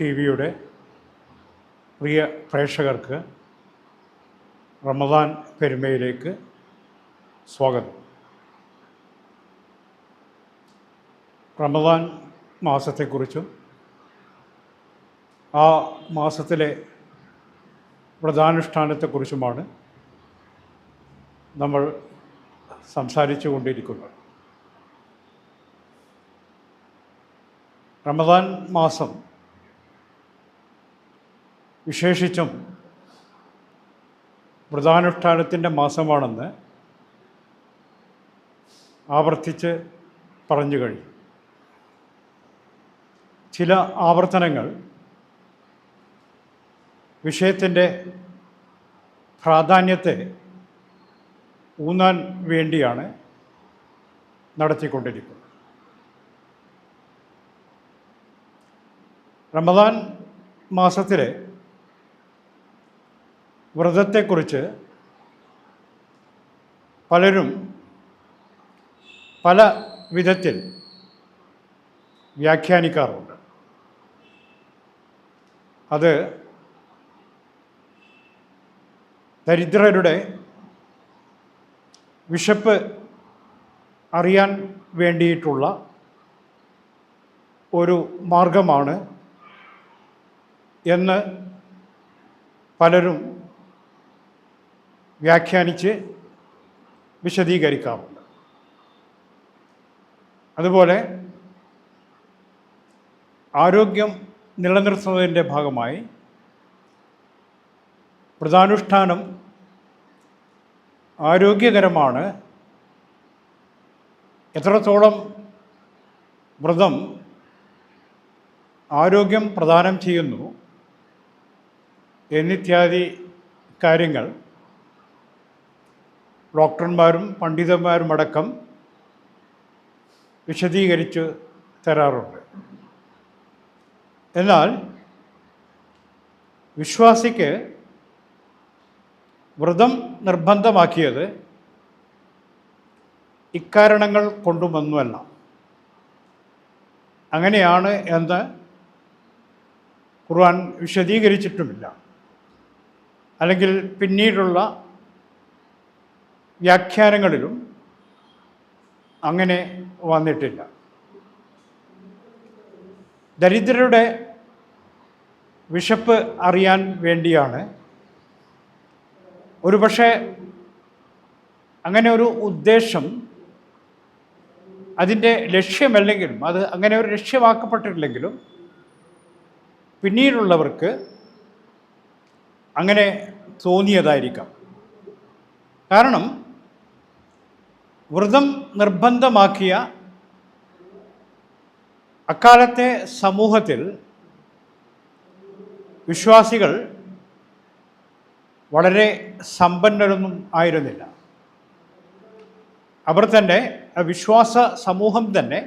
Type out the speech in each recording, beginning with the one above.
T വിയുടെ പ്രിയ പ്രേക്ഷകർക്ക് റമദാൻ പെരുമയിലേക്ക് സ്വാഗതം. റമദാൻ മാസത്തെക്കുറിച്ചും ആ മാസത്തിലെ വ്രതാനുഷ്ഠാനത്തെക്കുറിച്ചുമാണ് നമ്മൾ സംസാരിച്ചു കൊണ്ടിരിക്കുന്നത് റമദാൻ മാസം വിശേഷിച്ചും വ്രതാനുഷ്ഠാനത്തിന്റെ മാസമാണെന്ന് ആവർത്തിച്ച് പറഞ്ഞു കഴിഞ്ഞു. ചില ആവർത്തനങ്ങൾ വിഷയത്തിന്റെ പ്രാധാന്യത്തെ ഊന്നാൻ വേണ്ടിയാണ് നടത്തിക്കൊണ്ടിരിക്കുന്നത്. റമദാൻ മാസത്തിലെ വ്രതത്തെക്കുറിച്ച് പലരും പല വിധത്തിൽ വ്യാഖ്യാനിക്കാറുണ്ട്. അത് ദരിദ്രരുടെ വിശപ്പ് അറിയാൻ വേണ്ടിയിട്ടുള്ള ഒരു മാർഗമാണ് എന്ന് പലരും വ്യാഖ്യാനിച്ച് വിശദീകരിക്കാറുണ്ട് അതുപോലെ ആരോഗ്യം നിലനിർത്തുന്നതിന്റെ ഭാഗമായി വ്രതാനുഷ്ഠാനം ആരോഗ്യകരമാണ്. എത്രത്തോളം വ്രതം ആരോഗ്യം പ്രദാനം ചെയ്യുന്നു എന്നിത്യാദി കാര്യങ്ങൾ ഡോക്ടർമാരും പണ്ഡിതന്മാരുമടക്കം വിശദീകരിച്ച് തരാറുണ്ട്. എന്നാൽ വിശ്വാസിക്ക് വ്രതം നിർബന്ധമാക്കിയത് ഇക്കാരണങ്ങൾ കൊണ്ടുമൊന്നുമല്ല. അങ്ങനെയാണ് എന്ന് ഖുർആൻ വിശദീകരിച്ചിട്ടുമില്ല. അല്ലെങ്കിൽ പിന്നീടുള്ള വ്യാഖ്യാനങ്ങളിലും അങ്ങനെ വന്നിട്ടില്ല. ദരിദ്രരുടെ വിശപ്പ് അറിയാൻ വേണ്ടിയാണ്. ഒരുപക്ഷെ അങ്ങനെ ഒരു ഉദ്ദേശം അതിന്റെ ലക്ഷ്യമല്ലെങ്കിലും അത് അങ്ങനെ ഒരു ലക്ഷ്യമാക്കപ്പെട്ടിട്ടില്ലെങ്കിലും പിന്നീടുള്ളവർക്ക് അങ്ങനെ തോന്നിയതായിരിക്കാം. കാരണം വ്രതം നിർബന്ധമാക്കിയ അക്കാലത്തെ സമൂഹത്തിൽ വിശ്വാസികൾ വളരെ സമ്പന്നരൊന്നും ആയിരുന്നില്ല. അവർ തന്നെ വിശ്വാസ സമൂഹം തന്നെ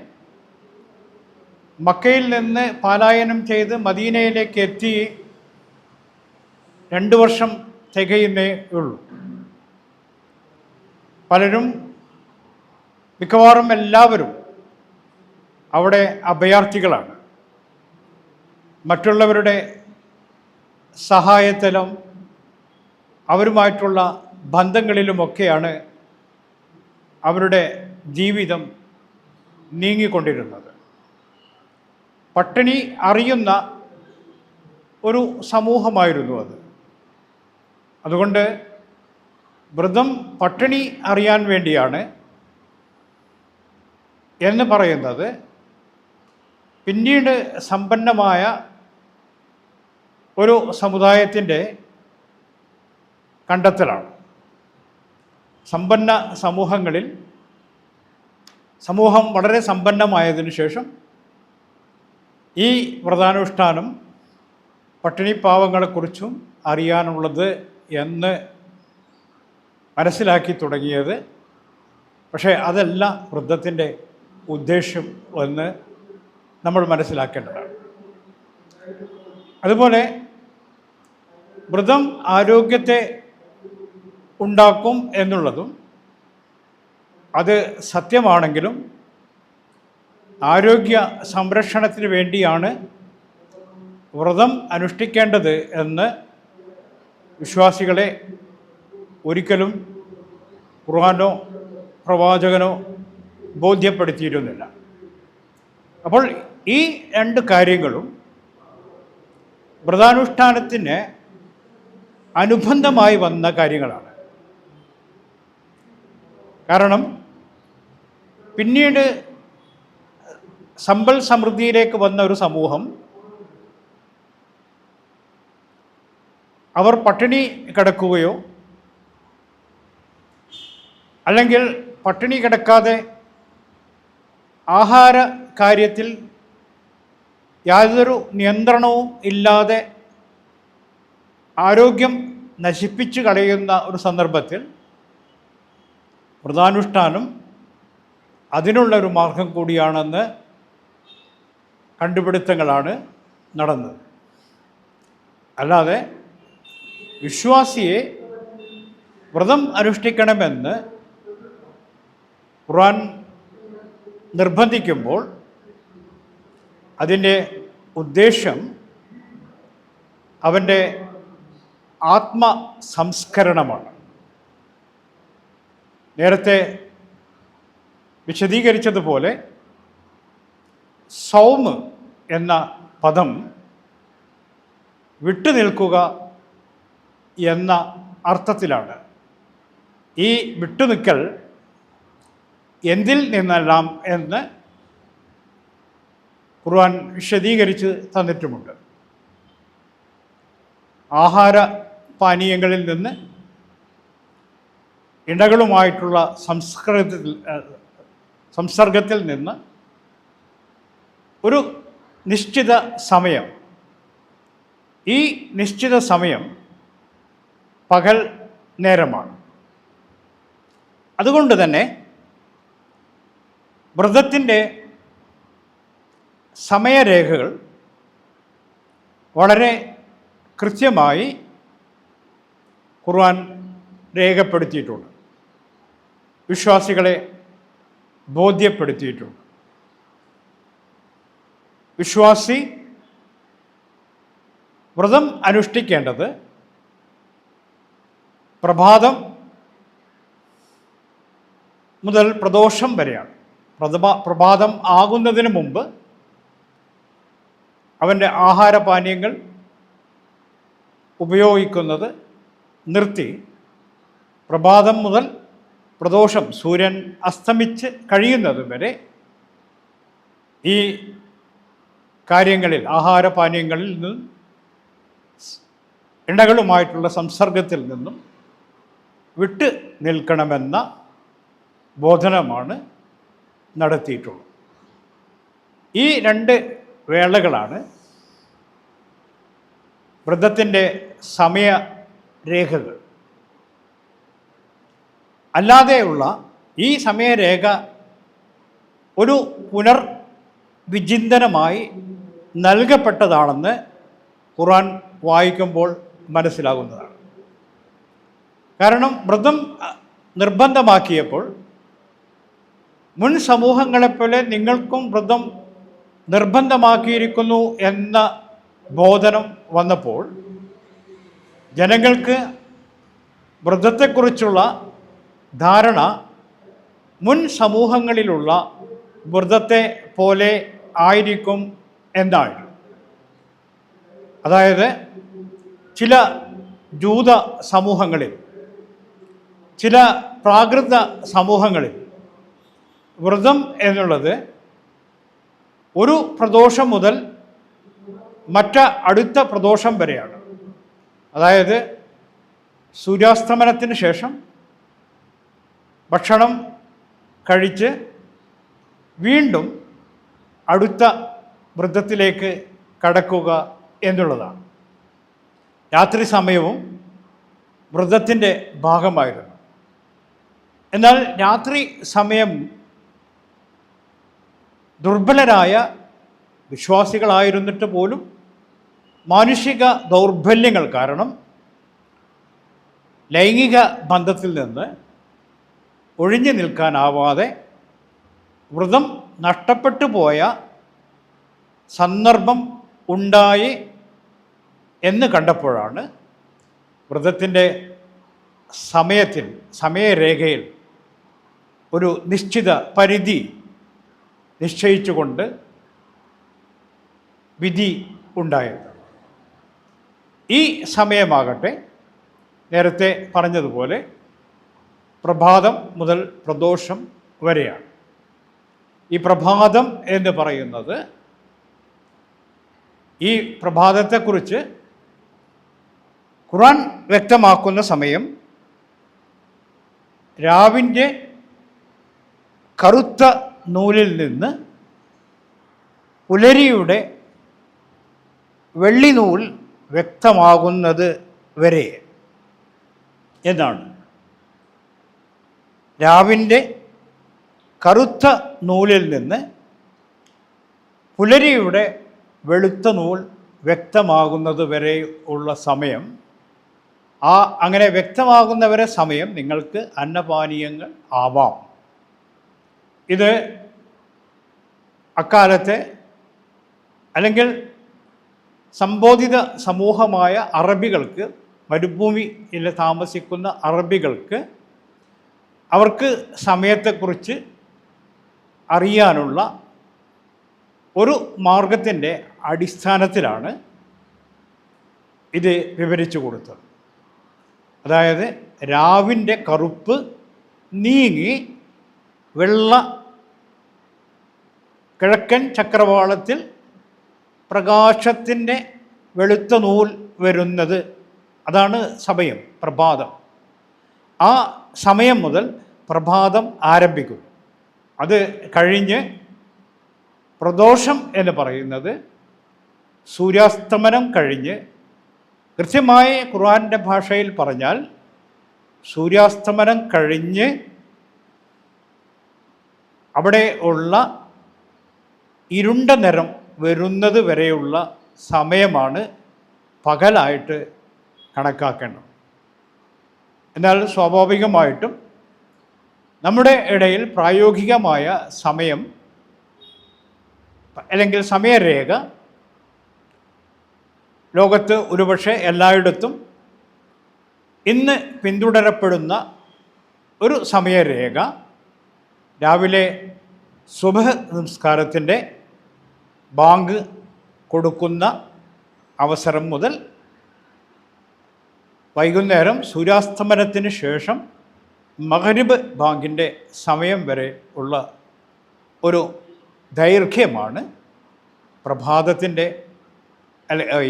മക്കയിൽ നിന്ന് പാലായനം ചെയ്ത് മദീനയിലേക്ക് എത്തി രണ്ട് വർഷം തികയുന്നേ ഉള്ളൂ. പലരും മിക്കവാറും എല്ലാവരും അവിടെ അഭയാർത്ഥികളാണ്. മറ്റുള്ളവരുടെ സഹായത്തിലും അവരുമായിട്ടുള്ള ബന്ധങ്ങളിലുമൊക്കെയാണ് അവരുടെ ജീവിതം നീങ്ങിക്കൊണ്ടിരുന്നത്. പട്ടിണി അറിയുന്ന ഒരു സമൂഹമായിരുന്നു അത്. അതുകൊണ്ട് വ്രതം പട്ടിണി അറിയാൻ വേണ്ടിയാണ് എന്ന് പറയുന്നത് പിന്നീട് സമ്പന്നമായ ഒരു സമുദായത്തിന്റെ കണ്ടെത്തലാണ്. സമ്പന്ന സമൂഹങ്ങളിൽ സമൂഹം വളരെ സമ്പന്നമായതിനു ശേഷം ഈ വ്രതാനുഷ്ഠാനം പട്ടിണിപ്പാവങ്ങളെക്കുറിച്ചും അറിയാനുള്ളത് എന്ന് മനസ്സിലാക്കി തുടങ്ങിയത്. പക്ഷേ അതല്ല വൃദ്ധത്തിന്റെ ഉദ്ദേശ്യം എന്ന് നമ്മൾ മനസ്സിലാക്കേണ്ടതാണ്. അതുപോലെ വ്രതം ആരോഗ്യത്തെ ഉണ്ടാക്കും എന്നുള്ളതും അത് സത്യമാണെങ്കിലും ആരോഗ്യ സംരക്ഷണത്തിന് വേണ്ടിയാണ് വ്രതം അനുഷ്ഠിക്കേണ്ടത് എന്ന് വിശ്വാസികളെ ഒരിക്കലും ഖുർആാനോ പ്രവാചകനോ ബോധ്യപ്പെടുത്തിയിരുന്നില്ല. അപ്പോൾ ഈ രണ്ട് കാര്യങ്ങളും വ്രതാനുഷ്ഠാനത്തിന് അനുബന്ധമായി വന്ന കാര്യങ്ങളാണ്. കാരണം പിന്നീട് സമ്പൽ സമൃദ്ധിയിലേക്ക് വന്ന ഒരു സമൂഹം അവർ പട്ടിണി കിടക്കുകയോ അല്ലെങ്കിൽ പട്ടിണി കിടക്കാതെ ആഹാര കാര്യത്തിൽ യാതൊരു നിയന്ത്രണവും ഇല്ലാതെ ആരോഗ്യം നശിപ്പിച്ചു കളയുന്ന ഒരു സന്ദർഭത്തിൽ വ്രതാനുഷ്ഠാനം അതിനുള്ള ഒരു മാർഗം കൂടിയാണെന്ന് കണ്ടുപിടുത്തങ്ങളാണ് നടന്നത്. അല്ലാതെ വിശ്വാസിയെ വ്രതം അനുഷ്ഠിക്കണമെന്ന് ഖുർആൻ നിർബന്ധിക്കുമ്പോൾ അതിന്റെ ഉദ്ദേശം അവന്റെ ആത്മസംസ്കരണമാണ്. നേരത്തെ വിശദീകരിച്ചതുപോലെ സൗമ് എന്ന പദം വിട്ടുനിൽക്കുക എന്ന അർത്ഥത്തിലാണ്. ഈ വിട്ടുനിൽക്കൽ എന്തിൽ നിന്നെല്ലാം എന്ന് ഖുർആൻ വിശദീകരിച്ച് തന്നിട്ടുമുണ്ട്. ആഹാര പാനീയങ്ങളിൽ നിന്ന് ഇണകളുമായിട്ടുള്ള സംസ്കൃതത്തിൽ സംസർഗത്തിൽ നിന്ന് ഒരു നിശ്ചിത സമയം ഈ നിശ്ചിത സമയം പകൽ നേരമാണ്. അതുകൊണ്ട് തന്നെ വ്രതത്തിന്റെ സമയരേഖകൾ വളരെ കൃത്യമായി ഖുർആൻ രേഖപ്പെടുത്തിയിട്ടുണ്ട്. വിശ്വാസികളെ ബോധ്യപ്പെടുത്തിയിട്ടുണ്ട്. വിശ്വാസി വ്രതം അനുഷ്ഠിക്കേണ്ടത് പ്രഭാതം മുതൽ പ്രദോഷം വരെയാണ്. പ്രഥമ പ്രഭാതം ആകുന്നതിന് മുമ്പ് അവന്റെ ആഹാരപാനീയങ്ങൾ ഉപയോഗിക്കുന്നത് നിർത്തി. പ്രഭാതം മുതൽ പ്രദോഷം സൂര്യൻ അസ്തമിച്ച് കഴിയുന്നത് വരെ ഈ കാര്യങ്ങളിൽ ആഹാരപാനീയങ്ങളിൽ നിന്നും എണ്ണകളുമായിട്ടുള്ള സംസർഗത്തിൽ നിന്നും വിട്ട് നിൽക്കണമെന്ന ബോധനമാണ് നടത്തിയിട്ടുള്ളത് ഈ രണ്ട് വേളകളാണ് വ്രതത്തിന്റെ സമയരേഖകൾ. അല്ലാതെയുള്ള ഈ സമയരേഖ ഒരു പുനർ വിചിന്തനമായി നൽകപ്പെട്ടതാണെന്ന് ഖുറാൻ വായിക്കുമ്പോൾ മനസ്സിലാകുന്നതാണ്. കാരണം വ്രതം നിർബന്ധമാക്കിയപ്പോൾ മുൻ സമൂഹങ്ങളെപ്പോലെ നിങ്ങൾക്കും വ്രതം നിർബന്ധമാക്കിയിരിക്കുന്നു എന്ന ബോധനം വന്നപ്പോൾ ജനങ്ങൾക്ക് വ്രതത്തെക്കുറിച്ചുള്ള ധാരണ മുൻ സമൂഹങ്ങളിലുള്ള വ്രതത്തെ പോലെ ആയിരിക്കും എന്നാണ് അതായത് ചില ജൂത സമൂഹങ്ങളിൽ ചില പ്രാകൃത സമൂഹങ്ങളിൽ വ്രതം എന്നുള്ളത് ഒരു പ്രദോഷം മുതൽ മറ്റ അടുത്ത പ്രദോഷം വരെയാണ്. അതായത് സൂര്യാസ്തമനത്തിന് ശേഷം ഭക്ഷണം കഴിച്ച് വീണ്ടും അടുത്ത വൃദ്ധത്തിലേക്ക് കടക്കുക എന്നുള്ളതാണ്. രാത്രി സമയവും വ്രതത്തിന്റെ ഭാഗമായിരുന്നു. എന്നാൽ രാത്രി സമയം ദുർബലരായ വിശ്വാസികളായിരുന്നിട്ട് പോലും മാനുഷിക ദൗർബല്യങ്ങൾ കാരണം ലൈംഗിക ബന്ധത്തിൽ നിന്ന് ഒഴിഞ്ഞു നിൽക്കാനാവാതെ വ്രതം നഷ്ടപ്പെട്ടു പോയ സന്ദർഭം ഉണ്ടായി എന്ന് കണ്ടപ്പോഴാണ് വ്രതത്തിന്റെ സമയത്തിൽ സമയരേഖയിൽ ഒരു നിശ്ചിത പരിധി നിശ്ചയിച്ചുകൊണ്ട് വിധി ഉണ്ടായത്. ഈ സമയമാകട്ടെ നേരത്തെ പറഞ്ഞതുപോലെ പ്രഭാതം മുതൽ പ്രദോഷം വരെയാണ്. ഈ പ്രഭാതം എന്ന് പറയുന്നത് ഈ പ്രഭാതത്തെക്കുറിച്ച് ഖുറാൻ വ്യക്തമാക്കുന്ന സമയം രാവിന്റെ കറുത്ത നൂലിൽ നിന്ന് പുലരിയുടെ വെള്ളി നൂൽ വ്യക്തമാകുന്നത് വരെ എന്നാണ്. രാവിന്റെ കറുത്ത നൂലിൽ നിന്ന് പുലരിയുടെ വെളുത്ത നൂൽ വ്യക്തമാകുന്നത് വരെ ഉള്ള സമയം ആ അങ്ങനെ വ്യക്തമാകുന്നവരെ സമയം നിങ്ങൾക്ക് അന്നപാനീയങ്ങൾ ആവാം. ഇത് അക്കാലത്തെ അല്ലെങ്കിൽ സംബോധിത സമൂഹമായ അറബികൾക്ക് മരുഭൂമിയിൽ താമസിക്കുന്ന അറബികൾക്ക് അവർക്ക് സമയത്തെക്കുറിച്ച് അറിയാനുള്ള ഒരു മാർഗത്തിന്റെ അടിസ്ഥാനത്തിലാണ് ഇത് വിവരിച്ചു കൊടുത്തത്. അതായത് രാവിന്റെ കറുപ്പ് നീങ്ങി വെള്ള കിഴക്കൻ ചക്രവാളത്തിൽ പ്രകാശത്തിന്റെ വെളുത്ത നൂൽ വരുന്നത്. അതാണ് സമയം പ്രഭാതം. ആ സമയം മുതൽ പ്രഭാതം ആരംഭിക്കും. അത് കഴിഞ്ഞ് പ്രദോഷം എന്ന് പറയുന്നത് സൂര്യാസ്തമനം കഴിഞ്ഞ് കൃത്യമായി ഖുർആന്റെ ഭാഷയിൽ പറഞ്ഞാൽ സൂര്യാസ്തമനം കഴിഞ്ഞ് അവിടെ ഉള്ള ഇരുണ്ട നിറം വരുന്നത് വരെയുള്ള സമയമാണ് പകലായിട്ട് കണക്കാക്കേണ്ടത്. എന്നാൽ സ്വാഭാവികമായിട്ടും നമ്മുടെ ഇടയിൽ പ്രായോഗികമായ സമയം അല്ലെങ്കിൽ സമയരേഖ ലോകത്ത് ഒരുപക്ഷെ എല്ലായിടത്തും ഇന്ന് പിന്തുടരപ്പെടുന്ന ഒരു സമയരേഖ രാവിലെ സുബഹ നമസ്കാരത്തിന്റെ ബാങ്ക് കൊടുക്കുന്ന അവസരം മുതൽ വൈകുന്നേരം സൂര്യാസ്തമനത്തിന് ശേഷം മഹരിബ് ബാങ്കിന്റെ സമയം വരെ ഉള്ള ഒരു ദൈർഘ്യമാണ് പ്രഭാതത്തിന്റെ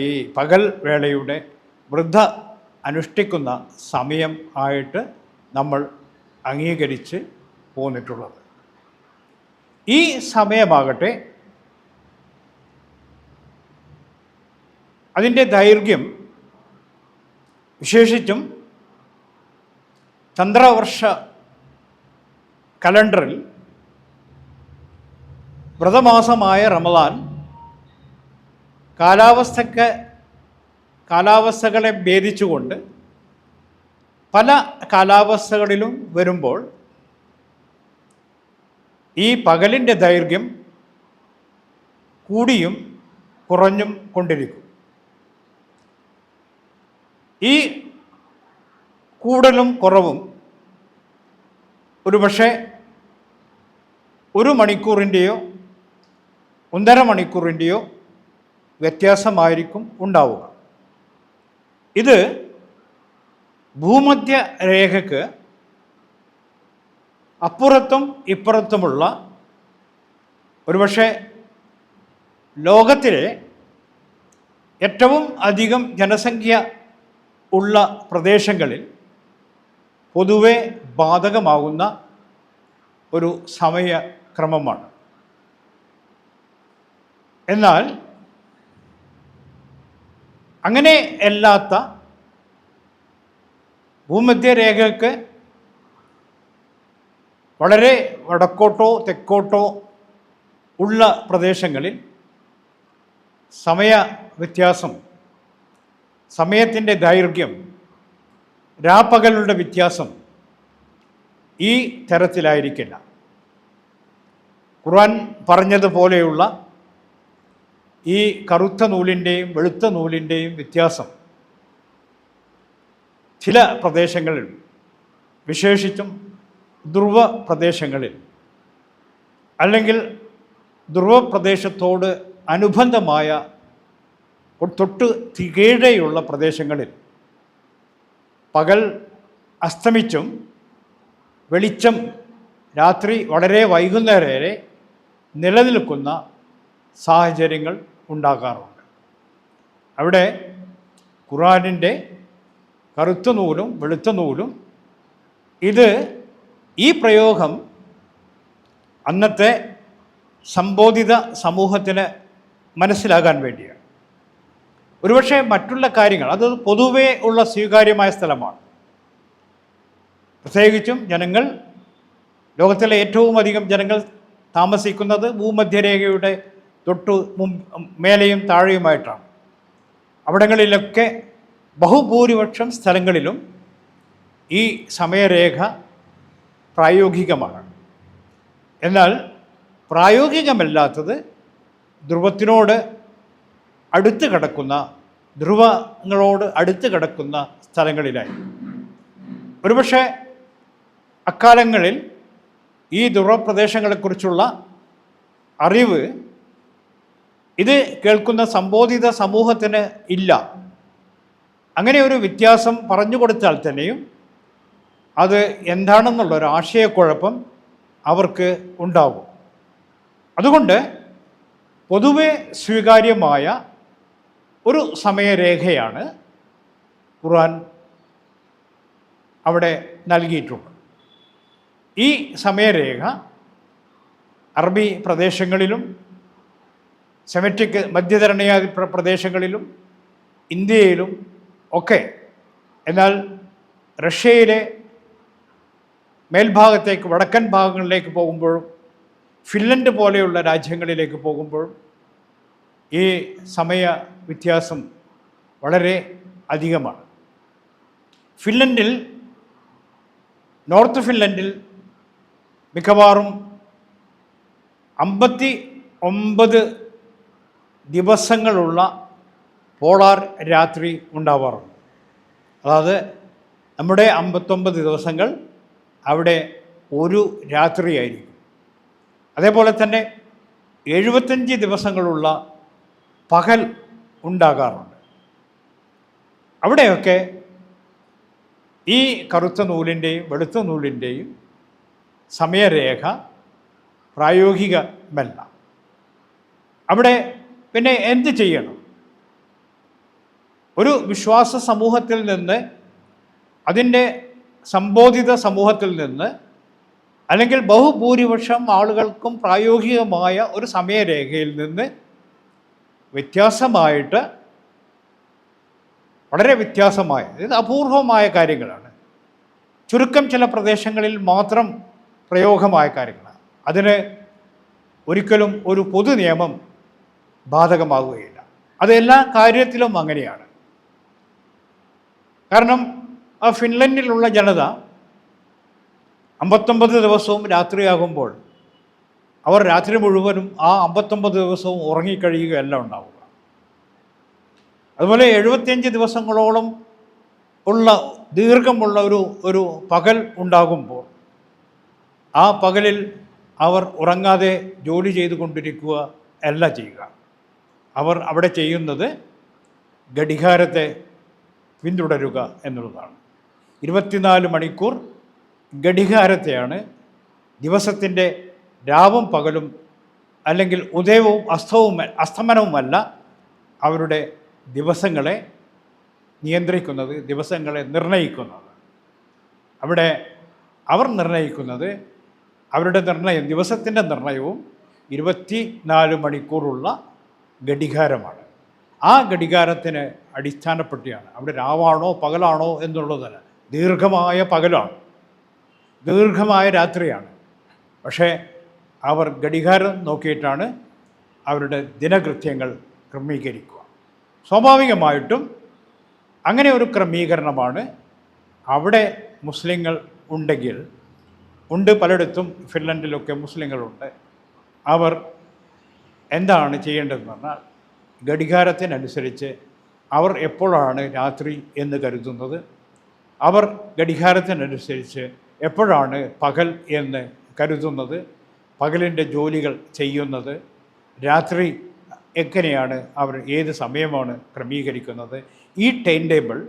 ഈ പകൽ വേളയുടെ വൃദ്ധ അനുഷ്ഠിക്കുന്ന സമയം ആയിട്ട് നമ്മൾ അംഗീകരിച്ച് പോന്നിട്ടുള്ളത്. ഈ സമയമാകട്ടെ അതിന്റെ ദൈർഘ്യം വിശേഷിച്ചും ചന്ദ്രവർഷ കലണ്ടറിൽ വ്രതമാസമായ റമദാൻ കാലാവസ്ഥക്ക് കാലാവസ്ഥകളെ ഭേദിച്ചുകൊണ്ട് പല കാലാവസ്ഥകളിലും വരുമ്പോൾ ഈ പകലിന്റെ ദൈർഘ്യം കൂടിയും കുറഞ്ഞും കൊണ്ടിരിക്കും. ഈ കൂടലും കുറവും ഒരുപക്ഷെ ഒരു മണിക്കൂറിന്റെയോ ഒന്നര മണിക്കൂറിന്റെയോ വ്യത്യാസമായിരിക്കും ഉണ്ടാവുക. ഇത് ഭൂമധ്യ രേഖയ്ക്ക് അപ്പുറത്തും ഇപ്പുറത്തുമുള്ള ഒരുപക്ഷെ ലോകത്തിലെ ഏറ്റവും അധികം ജനസംഖ്യ ഉള്ള പ്രദേശങ്ങളിൽ പൊതുവെ ബാധകമാകുന്ന ഒരു സമയക്രമമാണ്. എന്നാൽ അങ്ങനെ അല്ലാത്ത ഭൂമധ്യരേഖയ്ക്ക് വളരെ വടക്കോട്ടോ തെക്കോട്ടോ ഉള്ള പ്രദേശങ്ങളിൽ സമയ വ്യത്യാസം സമയത്തിന്റെ ദൈർഘ്യം രാപ്പകലുടെ വ്യത്യാസം ഈ തരത്തിലായിരിക്കില്ല. ഖുർആൻ പറഞ്ഞതുപോലെയുള്ള ഈ കറുത്ത നൂലിന്റെയും വെളുത്ത നൂലിന്റെയും വ്യത്യാസം ചില പ്രദേശങ്ങളിൽ വിശേഷിച്ചും ധ്രുവ പ്രദേശങ്ങളിൽ അല്ലെങ്കിൽ ധ്രുവ പ്രദേശത്തോട് അനുബന്ധമായ തൊട്ട് തികീഴെയുള്ള പ്രദേശങ്ങളിൽ പകൽ അസ്തമിച്ചും വെളിച്ചം രാത്രി വളരെ വൈകുന്നേരം വരെ നിലനിൽക്കുന്ന സാഹചര്യങ്ങൾ ഉണ്ടാകാറുണ്ട്. അവിടെ ഖുറാനിന്റെ കറുത്ത നൂലും വെളുത്ത നൂലും ഇത് ഈ പ്രയോഗം അന്നത്തെ സംബോധിത സമൂഹത്തിന് മനസ്സിലാകാൻ വേണ്ടിയാണ്. ഒരുപക്ഷെ മറ്റുള്ള കാര്യങ്ങൾ അത് പൊതുവേ ഉള്ള സ്വീകാര്യമായ സ്ഥലമാണ്. പ്രത്യേകിച്ചും ജനങ്ങൾ ലോകത്തിലെ ഏറ്റവും അധികം ജനങ്ങൾ താമസിക്കുന്നത് ഭൂമധ്യരേഖയുടെ തൊട്ടു മും മേലെയും താഴെയുമായിട്ടാണ്. അവിടങ്ങളിലൊക്കെ ബഹുഭൂരിപക്ഷം സ്ഥലങ്ങളിലും ഈ സമയരേഖ പ്രായോഗികമാണ്. എന്നാൽ പ്രായോഗികമല്ലാത്തത് ധ്രുവത്തിനോട് അടുത്ത് കിടക്കുന്ന ധ്രുവങ്ങളോട് അടുത്ത് കിടക്കുന്ന സ്ഥലങ്ങളിലായി. ഒരുപക്ഷെ അക്കാലങ്ങളിൽ ഈ ധ്രുവപ്രദേശങ്ങളെക്കുറിച്ചുള്ള അറിവ് ഇത് കേൾക്കുന്ന സംബോധിത സമൂഹത്തിന് ഇല്ല. അങ്ങനെ ഒരു വ്യത്യാസം പറഞ്ഞു കൊടുത്താൽ തന്നെയും അത് എന്താണെന്നുള്ള ഒരു ആശയക്കുഴപ്പം അവർക്ക് ഉണ്ടാകും അതുകൊണ്ട് പൊതുവെ സ്വീകാര്യമായ ഒരു സമയരേഖയാണ് ഖുർആൻ അവിടെ നൽകിയിട്ടുണ്ട്. ഈ സമയരേഖ അറബി പ്രദേശങ്ങളിലും സെമറ്റിക് മധ്യധരണീയാദി പ്ര- പ്രദേശങ്ങളിലും ഇന്ത്യയിലും ഒക്കെ. എന്നാൽ റഷ്യയിലെ മേൽഭാഗത്തേക്ക് വടക്കൻ ഭാഗങ്ങളിലേക്ക് പോകുമ്പോഴും ഫിൻലൻഡ് പോലെയുള്ള രാജ്യങ്ങളിലേക്ക് പോകുമ്പോഴും ഈ സമയ വ്യത്യാസം വളരെ അധികമാണ്. ഫിൻലൻഡിൽ നോർത്ത് ഫിൻലൻഡിൽ മിക്കവാറും അമ്പത്തി ഒമ്പത് ദിവസങ്ങളുള്ള പോളാർ രാത്രി ഉണ്ടാവാറുണ്ട്. അതായത് നമ്മുടെ അമ്പത്തൊമ്പത് ദിവസങ്ങൾ അവിടെ ഒരു രാത്രിയായിരിക്കും. അതേപോലെ തന്നെ എഴുപത്തഞ്ച് ദിവസങ്ങളുള്ള പകൽ ഉണ്ടാകാറുണ്ട്. അവിടെയൊക്കെ ഈ കറുത്ത നൂലിന്റെയും വെളുത്ത നൂലിന്റെയും സമയരേഖ പ്രായോഗികമല്ല അവിടെ പിന്നെ എന്ത് ചെയ്യണം? ഒരു വിശ്വാസ സമൂഹത്തിൽ നിന്ന് അതിന്റെ സംബോധിത സമൂഹത്തിൽ നിന്ന് അല്ലെങ്കിൽ ബഹുഭൂരിപക്ഷം ആളുകൾക്കും പ്രായോഗികമായ ഒരു സമയരേഖയിൽ നിന്ന് വ്യത്യാസമായിട്ട് വളരെ വ്യത്യാസമായ അതായത് അപൂർവമായ കാര്യങ്ങളാണ്. ചുരുക്കം ചില പ്രദേശങ്ങളിൽ മാത്രം പ്രയോഗമായ കാര്യങ്ങളാണ്. അതിന് ഒരിക്കലും ഒരു പൊതു നിയമം ബാധകമാകുകയില്ല അത് എല്ലാ കാര്യത്തിലും അങ്ങനെയാണ്. കാരണം ആ ഫിൻലൻഡിലുള്ള ജനത അമ്പത്തൊമ്പത് ദിവസവും രാത്രിയാകുമ്പോൾ അവർ രാത്രി മുഴുവനും ആ അമ്പത്തൊമ്പത് ദിവസവും ഉറങ്ങിക്കഴിയുകയല്ല ഉണ്ടാവുക. അതുപോലെ എഴുപത്തിയഞ്ച് ദിവസങ്ങളോളം ഉള്ള ദീർഘമുള്ള ഒരു ഒരു പകൽ ഉണ്ടാകുമ്പോൾ ആ പകലിൽ അവർ ഉറങ്ങാതെ ജോലി ചെയ്തുകൊണ്ടിരിക്കുക അല്ല ചെയ്യുക. അവർ അവിടെ ചെയ്യുന്നത് ഘടികാരത്തെ പിന്തുടരുക എന്നുള്ളതാണ്. ഇരുപത്തിനാല് മണിക്കൂർ ഘടികാരത്തെയാണ് ദിവസത്തിന്റെ രാവും പകലും അല്ലെങ്കിൽ ഉദയവും അസ്തവും അസ്തമനവുമല്ല അവരുടെ ദിവസങ്ങളെ നിയന്ത്രിക്കുന്നത് ദിവസങ്ങളെ നിർണയിക്കുന്നത്. അവിടെ അവർ നിർണയിക്കുന്നത് അവരുടെ നിർണയം ദിവസത്തിന്റെ നിർണയവും ഇരുപത്തി നാല് മണിക്കൂറുള്ള ഘടികാരമാണ്. ആ ഘടികാരത്തിന് അടിസ്ഥാനപ്പെട്ടിയാണ്. അവിടെ രാവാണോ പകലാണോ എന്നുള്ളതല്ല ദീർഘമായ പകലാണ്. ദീർഘമായ രാത്രിയാണ്. പക്ഷേ അവർ ഘടികാരം നോക്കിയിട്ടാണ് അവരുടെ ദിനകൃത്യങ്ങൾ ക്രമീകരിക്കുക. സ്വാഭാവികമായിട്ടും അങ്ങനെ ഒരു ക്രമീകരണമാണ് അവിടെ മുസ്ലിങ്ങൾ ഉണ്ടെങ്കിൽ ഉണ്ട് പലയിടത്തും ഫിൻലൻഡിലൊക്കെ മുസ്ലിങ്ങളുണ്ട്. അവർ എന്താണ് ചെയ്യേണ്ടതെന്ന് പറഞ്ഞാൽ ഘടികാരത്തിനനുസരിച്ച് അവർ എപ്പോഴാണ് രാത്രി എന്ന് കരുതുന്നത് അവർ ഘടികാരത്തിനനുസരിച്ച് എപ്പോഴാണ് പകൽ എന്ന് കരുതുന്നത് പകലിന്റെ ജോലികൾ ചെയ്യുന്നത് രാത്രി എങ്ങനെയാണ്? അവർ ഏത് സമയമാണ് ക്രമീകരിക്കുന്നത്? ഈ ടൈം ടേബിൾ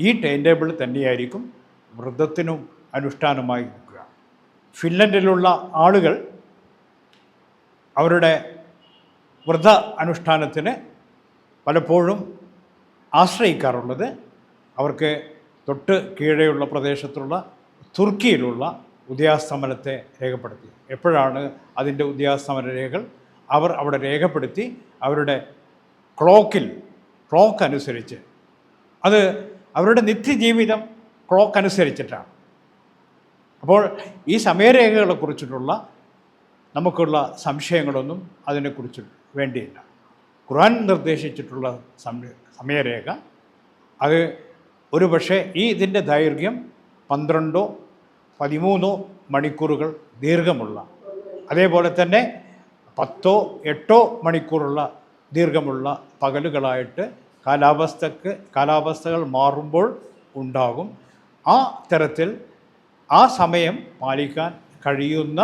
ഈ ടൈം ടേബിൾ തന്നെയായിരിക്കും വ്രതത്തിനും അനുഷ്ഠാനമായി നിൽക്കുക. ഫിൻലൻഡിലുള്ള ആളുകൾ അവരുടെ വ്രത അനുഷ്ഠാനത്തിന് പലപ്പോഴും ആശ്രയിക്കാറുള്ളത്. അവർക്ക് തൊട്ട് കീഴെയുള്ള പ്രദേശത്തുള്ള തുർക്കിയിലുള്ള ഉദയാസ്തമനത്തെ രേഖപ്പെടുത്തി. എപ്പോഴാണ് അതിന്റെ ഉദയാസ്തമന രേഖകൾ? അവർ അവിടെ രേഖപ്പെടുത്തി അവരുടെ ക്ലോക്കിൽ ക്ലോക്ക് അനുസരിച്ച്. അത് അവരുടെ നിത്യജീവിതം ക്ലോക്ക് അനുസരിച്ചിട്ടാണ്. അപ്പോൾ ഈ സമയരേഖകളെ കുറിച്ചിട്ടുള്ള നമുക്കുള്ള സംശയങ്ങളൊന്നും അതിനെക്കുറിച്ച് വേണ്ടിയില്ല. ഖുർആൻ നിർദ്ദേശിച്ചിട്ടുള്ള സമയരേഖ അത് ഒരുപക്ഷെ ഈ ഇതിന്റെ ദൈർഘ്യം പന്ത്രണ്ടോ പതിമൂന്നോ മണിക്കൂറുകൾ ദീർഘമുള്ള അതേപോലെ തന്നെ പത്തോ എട്ടോ മണിക്കൂറുള്ള ദീർഘമുള്ള പകലുകളായിട്ട് കാലാവസ്ഥക്ക് കാലാവസ്ഥകൾ മാറുമ്പോൾ ഉണ്ടാകും. ആ തരത്തിൽ ആ സമയം പാലിക്കാൻ കഴിയുന്ന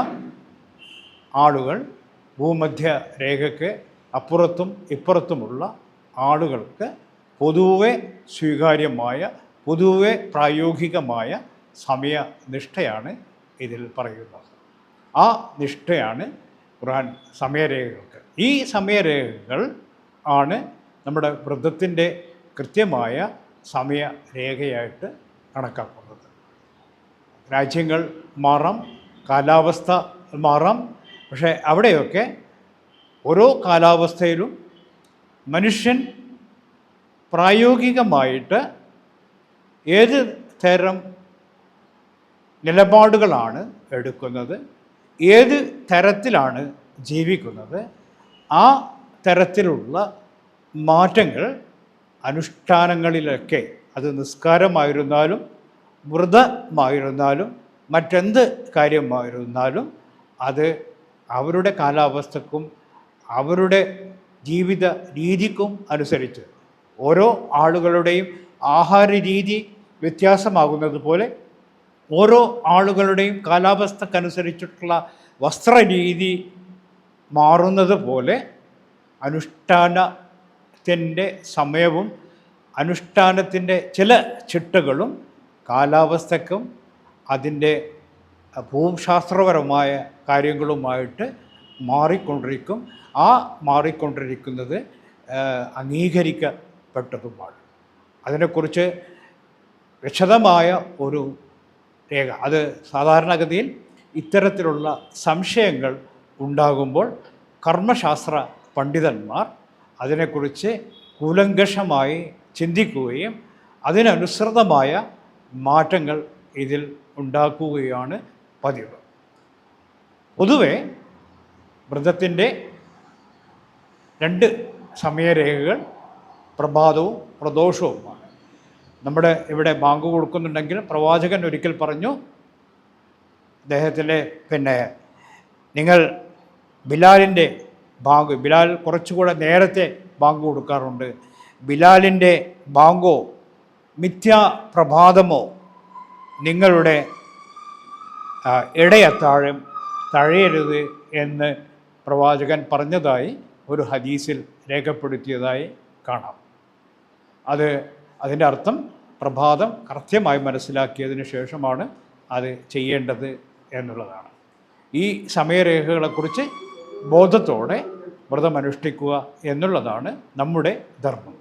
ആളുകൾ ഭൂമധ്യ രേഖയ്ക്ക് അപ്പുറത്തും ഇപ്പുറത്തുമുള്ള ആളുകൾക്ക് പൊതുവെ സ്വീകാര്യമായ പൊതുവെ പ്രായോഗികമായ സമയനിഷ്ഠയാണ് ഇതിൽ പറയുന്നത്. ആ നിഷ്ഠയാണ് ഖുർആൻ സമയരേഖകൾക്ക്. ഈ സമയരേഖകൾ ആണ് നമ്മുടെ വ്രതത്തിന്റെ കൃത്യമായ സമയരേഖയായിട്ട് കണക്കാക്കുന്നത്. രാജ്യങ്ങൾ മാറാം കാലാവസ്ഥ മാറാം പക്ഷേ അവിടെയൊക്കെ ഓരോ കാലാവസ്ഥയിലും മനുഷ്യൻ പ്രായോഗികമായിട്ട് ഏത് തരം നിലപാടുകളാണ് എടുക്കുന്നത്. ഏത് തരത്തിലാണ് ജീവിക്കുന്നത്? ആ തരത്തിലുള്ള മാറ്റങ്ങൾ അനുഷ്ഠാനങ്ങളിലൊക്കെ അത് നിസ്കാരമായിരുന്നാലും വ്രതമായിരുന്നാലും മറ്റെന്ത് കാര്യമായിരുന്നാലും അത് അവരുടെ കാലാവസ്ഥക്കും അവരുടെ ജീവിത രീതിക്കും അനുസരിച്ച് ഓരോ ആളുകളുടെയും ആഹാര രീതി വ്യത്യാസമാകുന്നത് പോലെ ഓരോ ആളുകളുടെയും കാലാവസ്ഥക്കനുസരിച്ചിട്ടുള്ള വസ്ത്രരീതി മാറുന്നത് പോലെ അനുഷ്ഠാനത്തിന്റെ സമയവും അനുഷ്ഠാനത്തിന്റെ ചില ചിട്ടകളും കാലാവസ്ഥക്കും അതിന്റെ ഭൂമിശാസ്ത്രപരമായ കാര്യങ്ങളുമായിട്ട് മാറിക്കൊണ്ടിരിക്കും. ആ മാറിക്കൊണ്ടിരിക്കുന്നത് അംഗീകരിക്കപ്പെട്ടതുമാണ്. അതിനെക്കുറിച്ച് വിശദമായ ഒരു രേഖ. അത് സാധാരണഗതിയിൽ ഇത്തരത്തിലുള്ള സംശയങ്ങൾ ഉണ്ടാകുമ്പോൾ കർമ്മശാസ്ത്ര പണ്ഡിതന്മാർ അതിനെക്കുറിച്ച് കൂലങ്കഷമായി ചിന്തിക്കുകയും അതിനനുസൃതമായ മാറ്റങ്ങൾ ഇതിൽ ഉണ്ടാക്കുകയാണ് പതിവ്. പൊതുവെ വ്രതത്തിന്റെ രണ്ട് സമയരേഖകൾ പ്രഭാതവും പ്രദോഷവുമാണ്. നമ്മുടെ ഇവിടെ ബാങ്ക് കൊടുക്കുന്നുണ്ടെങ്കിൽ പ്രവാചകൻ ഒരിക്കൽ പറഞ്ഞു അദ്ദേഹത്തിന്റെ പിന്നെ നിങ്ങൾ ബിലാലിന്റെ ബാങ്ക് ബിലാൽ കുറച്ചുകൂടെ നേരത്തെ ബാങ്ക് കൊടുക്കാറുണ്ട്. ബിലാലിന്റെ ബാങ്കോ മിഥ്യാ മിഥ്യാപ്രഭാതമോ നിങ്ങളുടെ ഇടയത്താഴം തഴയരുത് എന്ന് പ്രവാചകൻ പറഞ്ഞതായി ഒരു ഹദീസിൽ രേഖപ്പെടുത്തിയതായി കാണാം. അത് അതിന്റെ അർത്ഥം പ്രഭാതം കൃത്യമായി മനസ്സിലാക്കിയതിന് ശേഷമാണ് അത് ചെയ്യേണ്ടത് എന്നുള്ളതാണ് ഈ സമയരേഖകളെക്കുറിച്ച് ബോധത്തോടെ വ്രതമനുഷ്ഠിക്കുക എന്നുള്ളതാണ് നമ്മുടെ ധർമ്മം.